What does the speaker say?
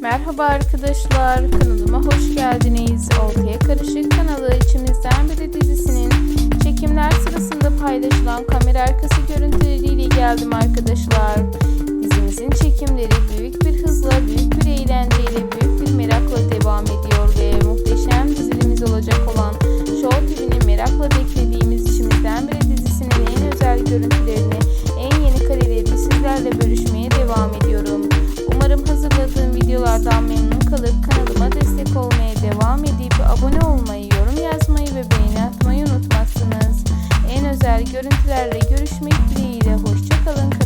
Merhaba arkadaşlar, kanalıma hoş geldiniz. Ortaya Karışık kanalı içimizden biri dizisinin çekimler sırasında paylaşılan kamera arkası görüntüleriyle geldim arkadaşlar. Dizimizin çekimleri büyük bir hızla, büyük bir eğlenceyle, büyük bir merakla devam ediyor ve muhteşem dizilimiz olacak olan görüntülerle görüşmek dileğiyle. Hoşçakalın.